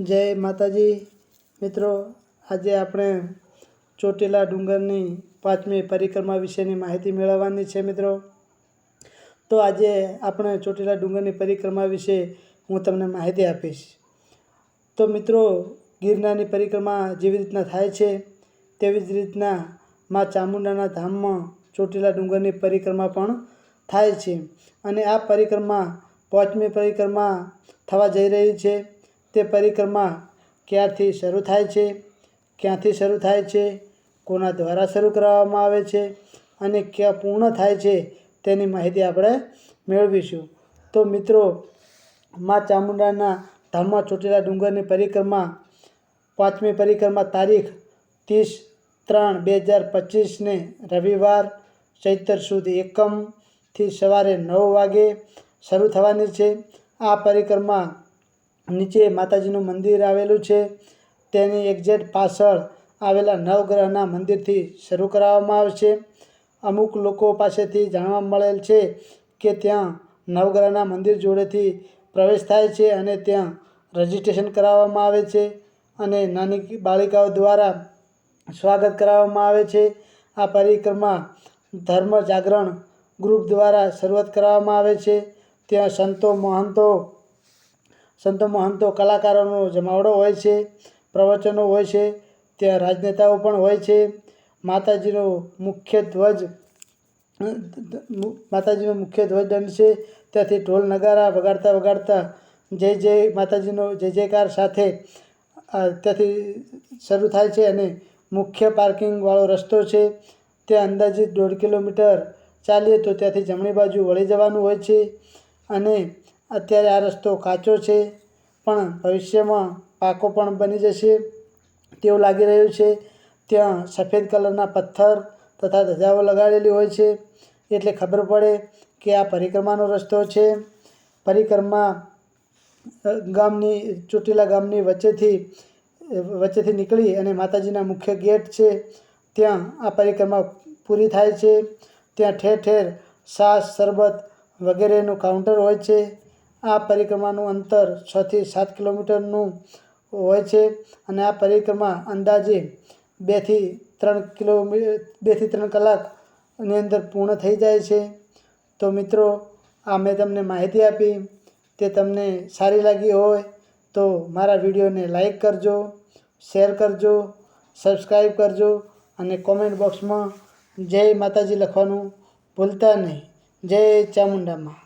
જય માતાજી. મિત્રો, આજે આપણે ચોટીલા ડુંગરની પાંચમી પરિક્રમા વિશેની માહિતી મેળવવાની છે, મિત્રો. તો આજે આપણે ચોટીલા ડુંગરની પરિક્રમા વિશે હું તમને માહિતી આપીશ. તો મિત્રો, ગિરનારની પરિક્રમા જેવી રીતના થાય છે, તેવી જ રીતના મા ચામુંડાના ધામમાં ચોટીલા ડુંગરની પરિક્રમા પણ થાય છે. અને આ પરિક્રમા પાંચમી પરિક્રમા થવા જઈ રહી છે. તે પરિક્રમા ક્યારથી શરૂ થાય છે, ક્યાંથી શરૂ થાય છે, કોના દ્વારા શરૂ કરવામાં આવે છે અને ક્યાં પૂર્ણ થાય છે તેની માહિતી આપણે મેળવીશું. તો મિત્રો, મા ચામુંડાના ધામમાં ચોટેલા ડુંગરની પરિક્રમા, પાંચમી પરિક્રમા તારીખ ત્રીસ ત્રણ બે હજાર પચીસને રવિવાર ચૈતર સુદ એકમથી સવારે નવ વાગે શરૂ થવાની છે. આ પરિક્રમા નીચે માતાજીનું મંદિર આવેલું છે. તેની એક્ઝેક્ટ પાછળ આવેલા નવગ્રહના મંદિરથી શરૂ કરાવવામાં આવશે અમુક લોકો પાસેથી જાણવા મળેલ છે કે ત્યાં નવગ્રહના મંદિર જોડેથી પ્રવેશ થાય છે અને ત્યાં રજિસ્ટ્રેશન કરાવવામાં આવે છે અને નાની બાળિકાઓ દ્વારા સ્વાગત કરાવવામાં આવે છે. આ પરિક્રમા ધર્મ જાગરણ ગ્રુપ દ્વારા શરૂઆત કરવામાં આવે છે. ત્યાં સંતો, મહંતો સંતો મહંતો કલાકારોનો જમાવડો હોય છે, પ્રવચનો હોય છે, ત્યાં રાજનેતાઓ પણ હોય છે. માતાજીનો મુખ્ય ધ્વજ, માતાજીનો મુખ્ય ધ્વજદંડ છે. ત્યાંથી ઢોલ નગારા વગાડતા વગાડતા જય જય માતાજીનો જય જયકાર સાથે ત્યાંથી શરૂ થાય છે અને મુખ્ય પાર્કિંગવાળો રસ્તો છે. ત્યાં અંદાજિત દોઢ કિલોમીટર ચાલીએ તો ત્યાંથી જમણી બાજુ વળી જવાનું હોય છે. અને અત્યારે આ રસ્તો કાચો છે, પણ ભવિષ્યમાં પાકો પણ બની જશે તેવું લાગી રહ્યું છે. ત્યાં સફેદ કલરના પથ્થર તથા ધજાઓ લગાડેલી હોય છે. એટલે ખબર પડે કે આ પરિક્રમાનો રસ્તો છે. પરિક્રમા ગામની, ચોટીલા ગામની વચ્ચેથી વચ્ચેથી નીકળી અને માતાજીના મુખ્ય ગેટ છે. ત્યાં આ પરિક્રમા પૂરી થાય છે. ત્યાં ઠેર ઠેર સાસ, શરબત વગેરેનું કાઉન્ટર હોય છે. આ પરિક્રમાનું અંતર છથી સાત કિલોમીટરનું હોય છે અને આ પરિક્રમા અંદાજે બેથી ત્રણ કિલોમી બેથી ત્રણ કલાકની અંદર પૂર્ણ થઈ જાય છે. તો મિત્રો, આ મેં તમને માહિતી આપી. તે તમને સારી લાગી હોય તો મારા વિડીયોને લાઈક કરજો, શેર કરજો, સબસ્ક્રાઈબ કરજો અને કોમેન્ટ બોક્સમાં જય માતાજી લખવાનું ભૂલતા નહીં. જય ચામુંડામાં.